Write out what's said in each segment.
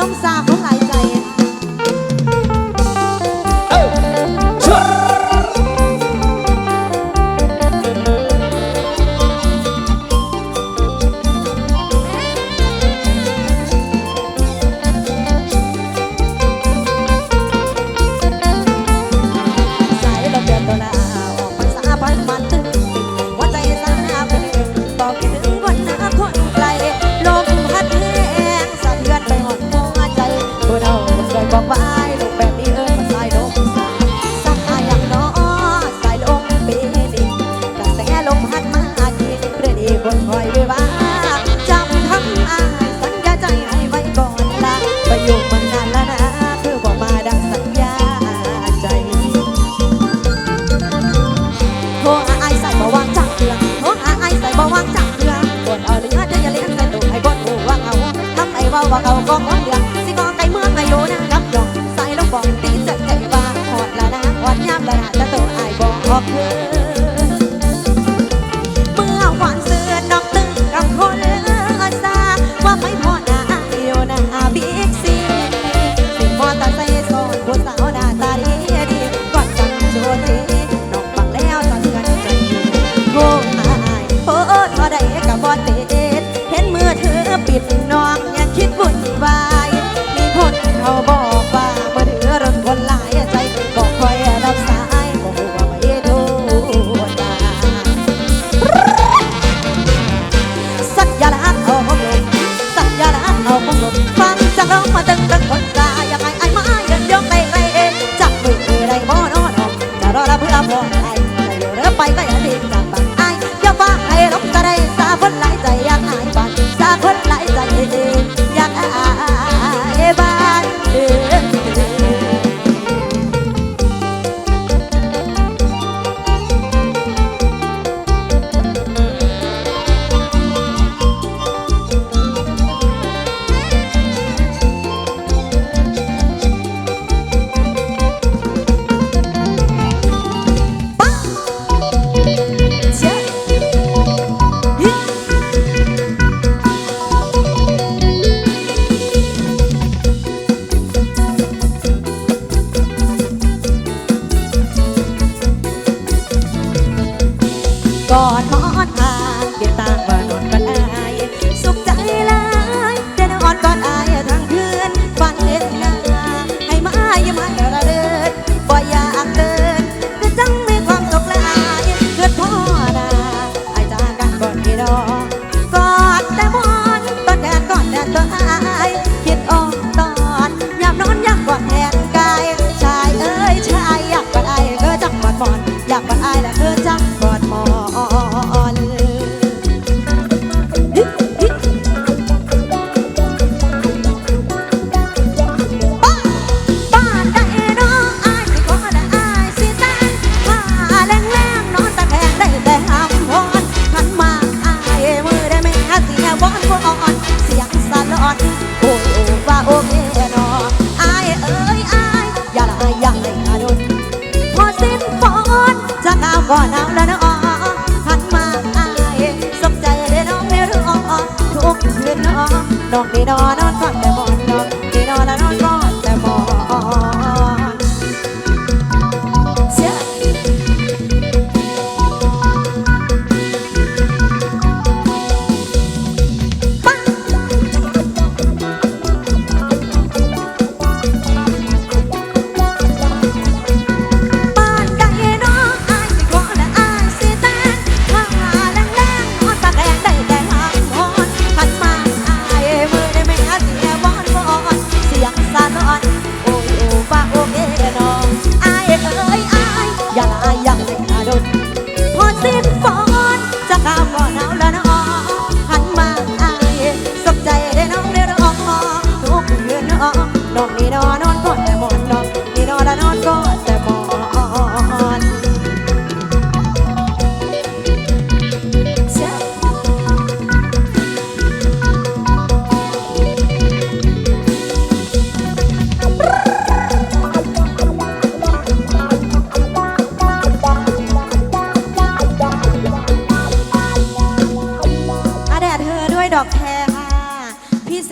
นมสาว tuyệt nói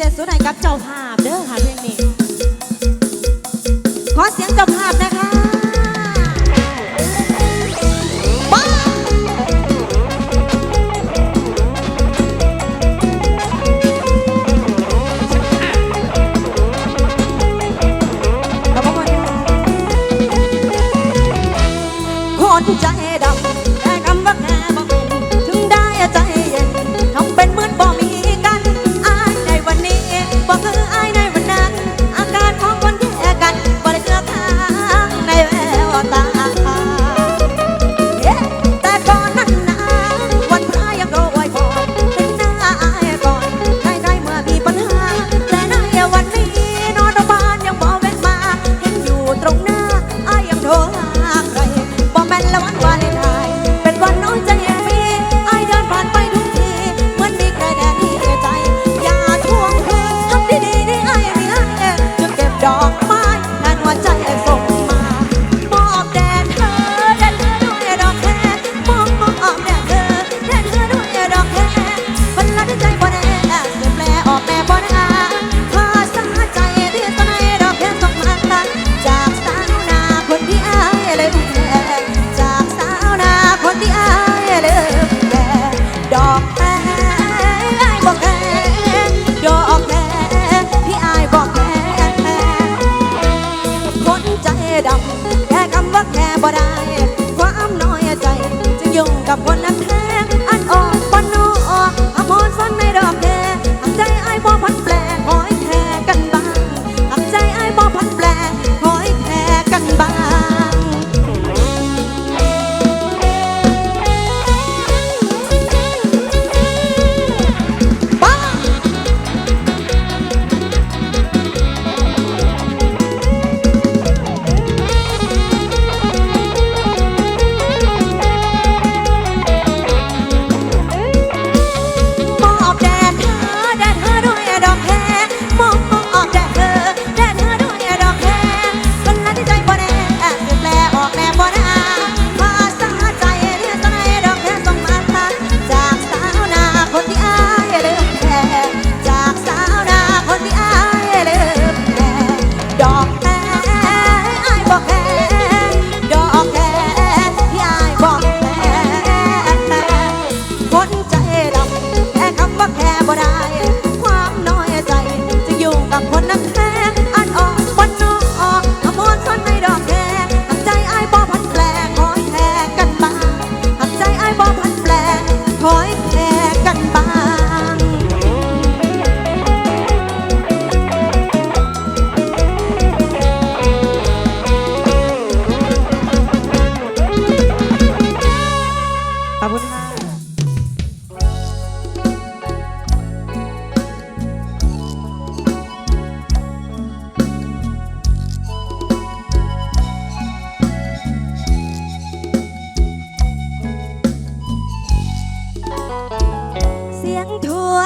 เศษสุดไหนกับเจ้าภาพเด้อค่ะเพลงนี้ ขอเสียงเจ้าภาพนะคะ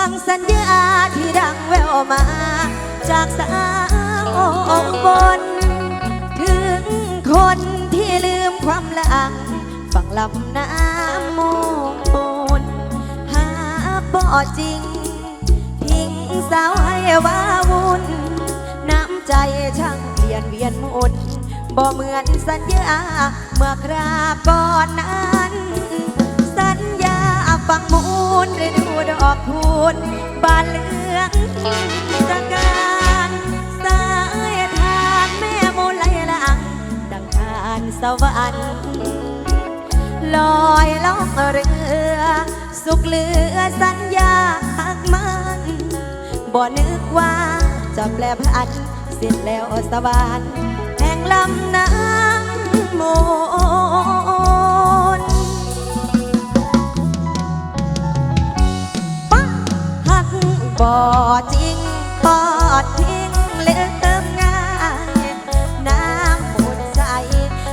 งสัญญาที่ดังแววมา จากสาวบน ถึงคนที่ลืมความหลังฝั่งลำน้ำมูลหาบ่จริง ทิ้งสาวให้ว่าวุ่น น้ำใจช่างเปลี่ยนเวียนหมุนบ่เหมือนสัญญาเมื่อคราก่อนนั้น สัญญาฟังมู ลฤดูดอกคูณบานเหลืองตะการสายทานแม่มูลไลหลัง ดังทานสวรรค์ลอยล่องเรือ สุขเหลือสัญญาหักมันบ่นึกว่าจะแปลพันเสร็จแล้วสวรรค์แห่งลำน้ำมู บ่จริงปอดทิ้งเลือเติมง่ายน้ำหมดใจ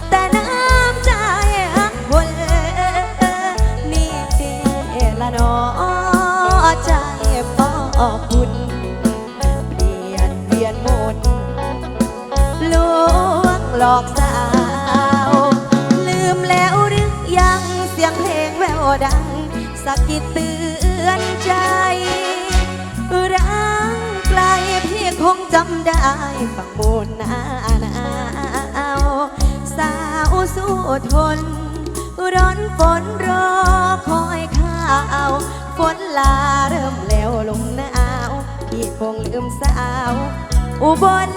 แต่น้ำใจหักคนนี่ละนอใจพ่อคุณเปลี่ยนเวียนหมุนลวงหลอกสาว ลืมแล้วหรือยังเสียงเพลงแววดังสะกิดเตือนใจ รังไกลพี่คงจำได้ฝั่งบนหน้าหนาวสาวสู้ทน ร้อนฝนรอคอยข้าวฝนลาเริ่มแล้วลงหนาวพี่คงลืมสาว อุบล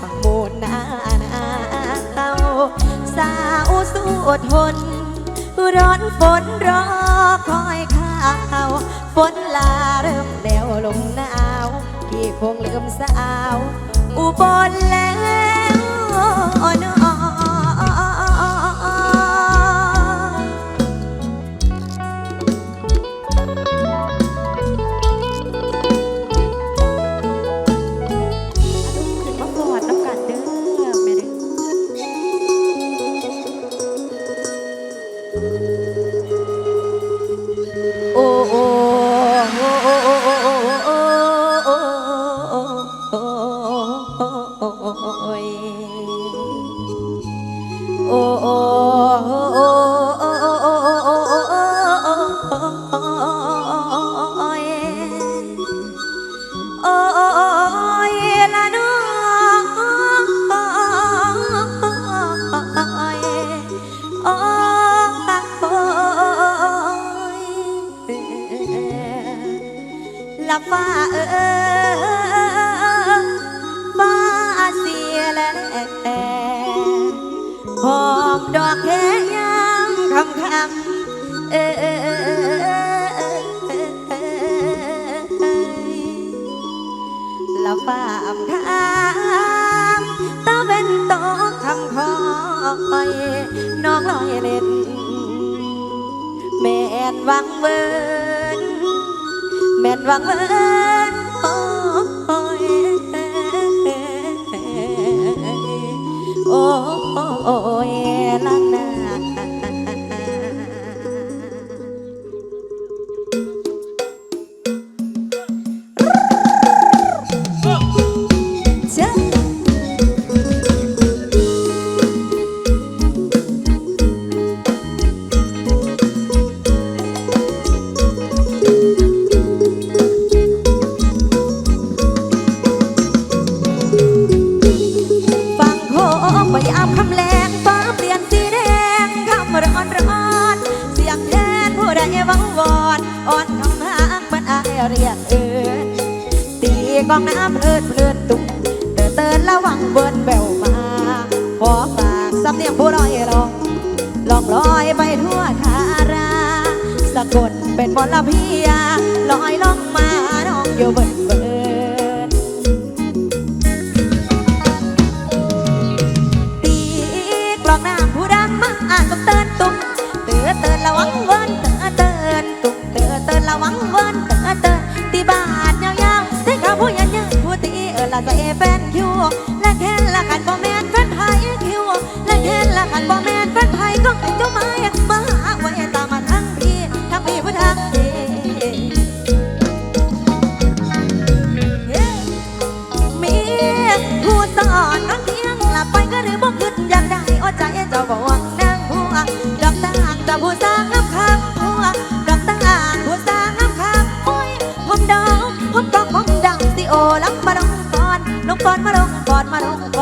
ฝั่งโบนหน้านาวสาวสู้ทน ร้อนฝนรอคอยข้าว ฝนลาเริ่มแล้วลงหนาวพี่คงลืมสาว อุบลแล้วนอ lắm ê, ê, ê, là phạm khám ta bên tỏ thăm hỏi, non lòi lên mẹ vắng bên mẹ vắng bên ôi ôi ôi ôi lan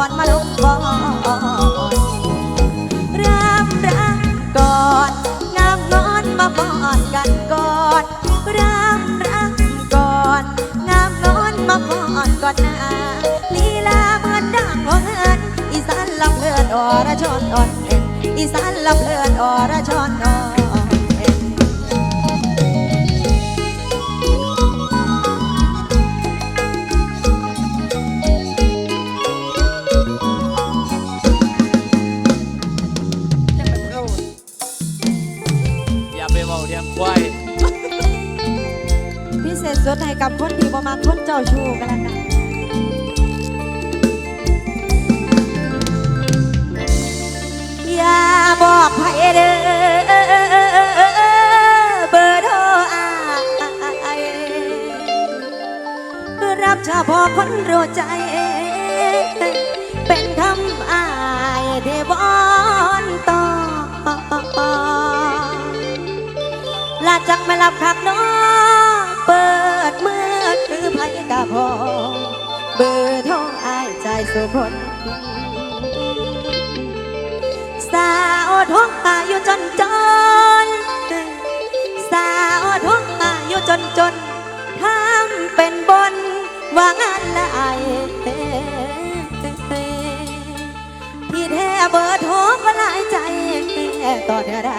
ก่อนมาลงก่อนรำรำก่อนงามงอนมาป้อนกันก่อนรำรำก่อนงามงอนมาป้อนก่อนนะลีลาเหมือนดังของเอินอีสานลำเพลินอรชอนอ่อนเอ็นอีสานลำเพลินอรชอนอ่อน พิเศษสุดให้กับคนที่ประมาคนเจ้าชู้กันแล้วกันอย่าบอกใครเด้อเบอร์โทรอายรับเฉพาะคนรู้ใจ เป็นคำอายที่บอนต่อลาจักไม่รับคักน้อเปิด เบอร์ทรอายใจสุคนสาวท้องอายุจนจน สาวท้องอายุจนจนทำเป็นบนว่างานละไอายที่แท้เบอร์โทรก็หลายใจต่อเท่าไร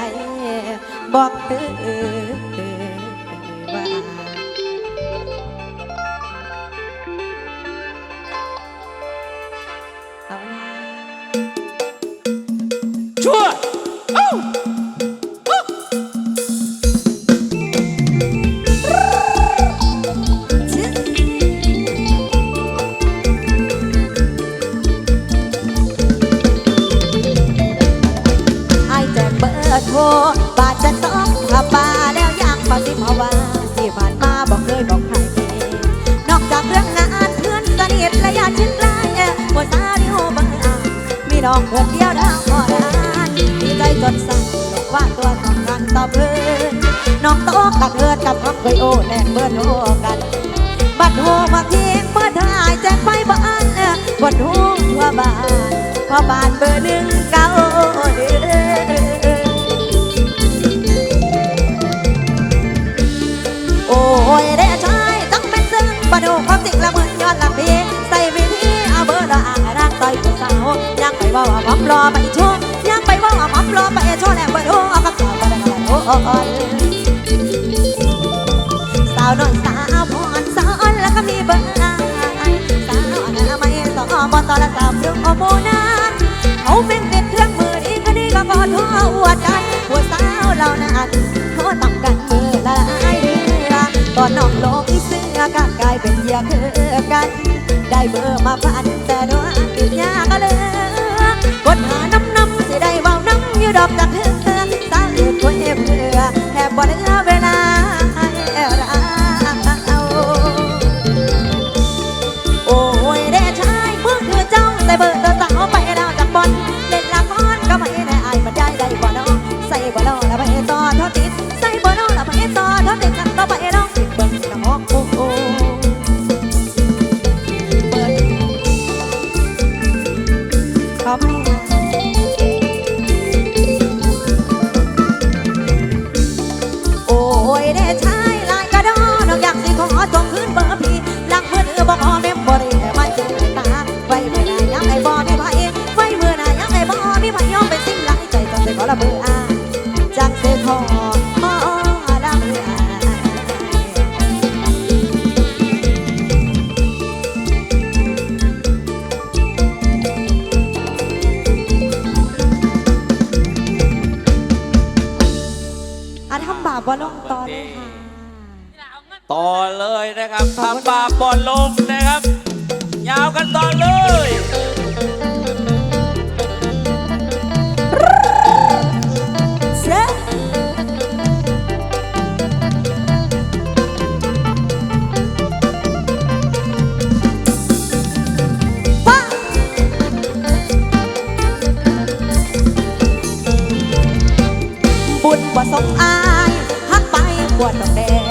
บอกเธอ โทรบาทจะต้องขับมาแล้วยังมาสิภาวาที่ผ่านมาบอกเคยบอกใครนอกจากเรื่องงานเพื่อนสนิทและญาติชิดใกล้บนตาดิโอบังอาจมีน้องคนเดียวทางอ่อนดีใจจดสั่งบว่าตัวต้องการต่อเพื่อนน้องโตกับเพื่อนกับคำเคยโอ้แลกเบอร์โทรกันบัดหัวมาเทียงเมื่อถ่ายแจ้งไปบ้านบัดหัวทั่วบ้านพอบ้านเบอร์หนึ่งเก้าเดือน โอ้ยเด้ชายต้องเป็นซึ่งปะดูความจริงละเหมือนยอดละพีใส่วิธีเอาเบอร์ละอ่างร่างต่อยผู้สาวยังไปว่าว่าพับรอไปโชว์ยังไปว่าว่าพับรอไปโชว์แหลมเบอร์โทรเอากับสาวไปแล้วโอ้ยสาวน้อยสาวพรสาวอ่อนแล้วก็มีเบอร์อายสาวอนามัยสองบอตอนละสามดูโอโมนานเขาเป็นเด็กเครื่องมือดีก็ดีก็พอทั่วอวดกันหัวสาวเหล่านั้นโทษต่ำกัน ตอนน้องลงเสื้อก็กลายเป็นเหยื่อคือกัน ได้เบอร์มาพันแต่ดวงติดยากก็เลยกดหาน้ำน้ำสิได้เบาน้ำอยู่ดอกจากเธอ บุดบ่สมอายหักไปปวดดองแดง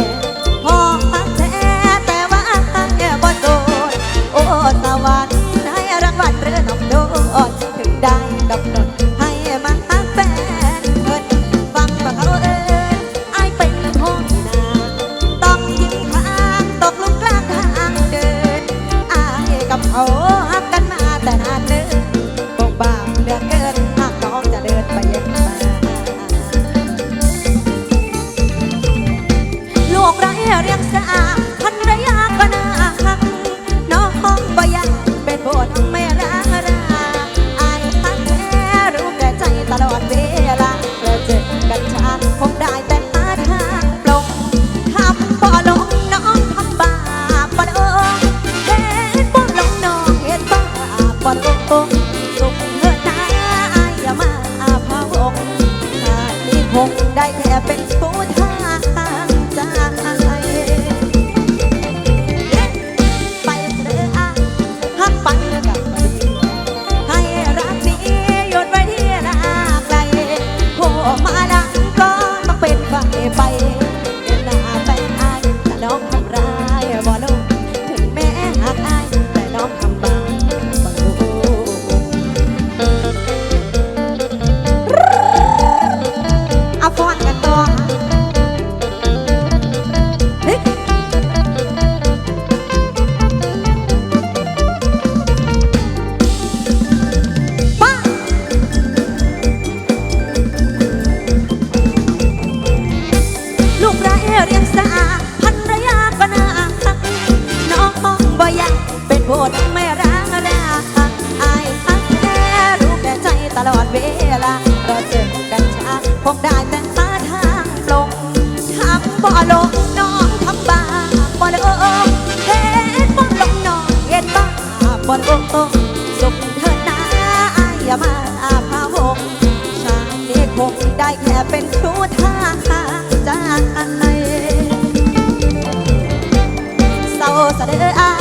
บนโตรงตรงเธอนาอาย่มาอาภาหงชาตินี้คงได้แค่เป็นชู้ท่าใจเศร้าเสด็จ